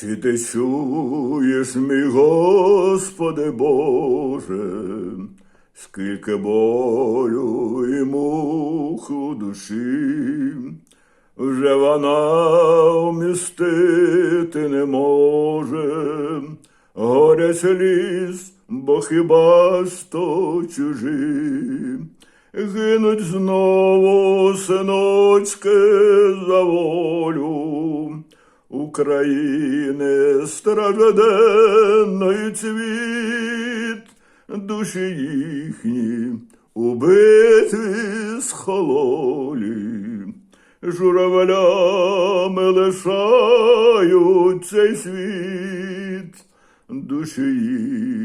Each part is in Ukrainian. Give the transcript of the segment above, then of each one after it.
Чи ти чуєш, мій Господи Боже, скільки болю і мук душі, вже вона вмістити не може, горя сліз, бо хіба ж то чужі, гинуть знову синочки за волю. України стражденний цвіт, душі їхні у битві схололі, журавлями лишають цей світ, душі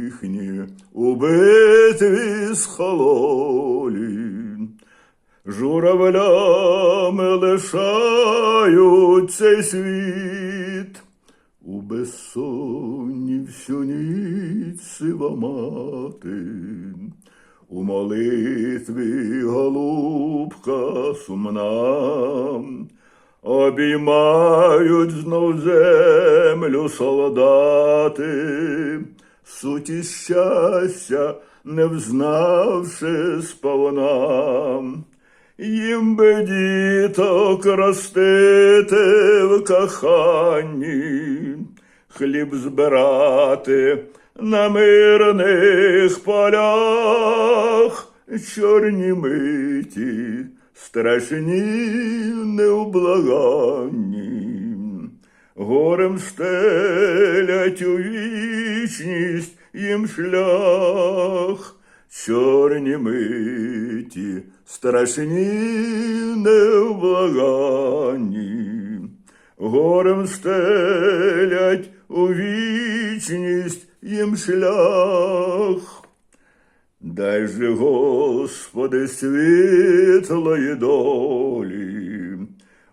їхні у битві схололі журавлями лишають цей світ. У безсонні всю ніч сива мати, у молитві голубка сумна, обіймають знов землю солдати, суті щастя, не взнавши сповна. Їм би діток ростити в коханні, хліб збирати на мирних полях, чорні миті, страшні неублаганні, горем стелять у вічність їм шлях, чорні миті, страшні невблаганні, горем стелять у вічність їм шлях. Дай же, Господи, світлої долі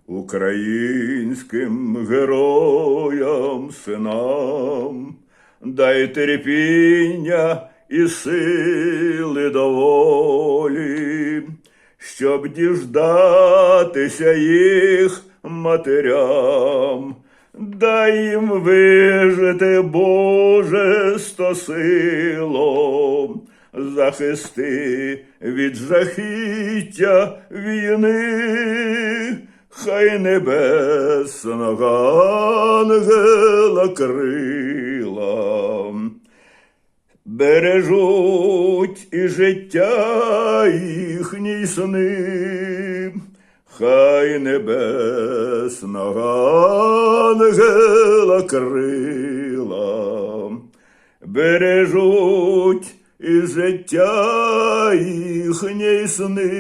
українським героям, синам, дай терпіння і сили доволі, щоб діждатися їх матерям. Дай їм вижити, Боже, сто силом, захисти від жахіття війни, хай небесного ангела крила бережуть і життя їхні й сни, хай небесного ангела крила, бережуть і життя їхні й сни.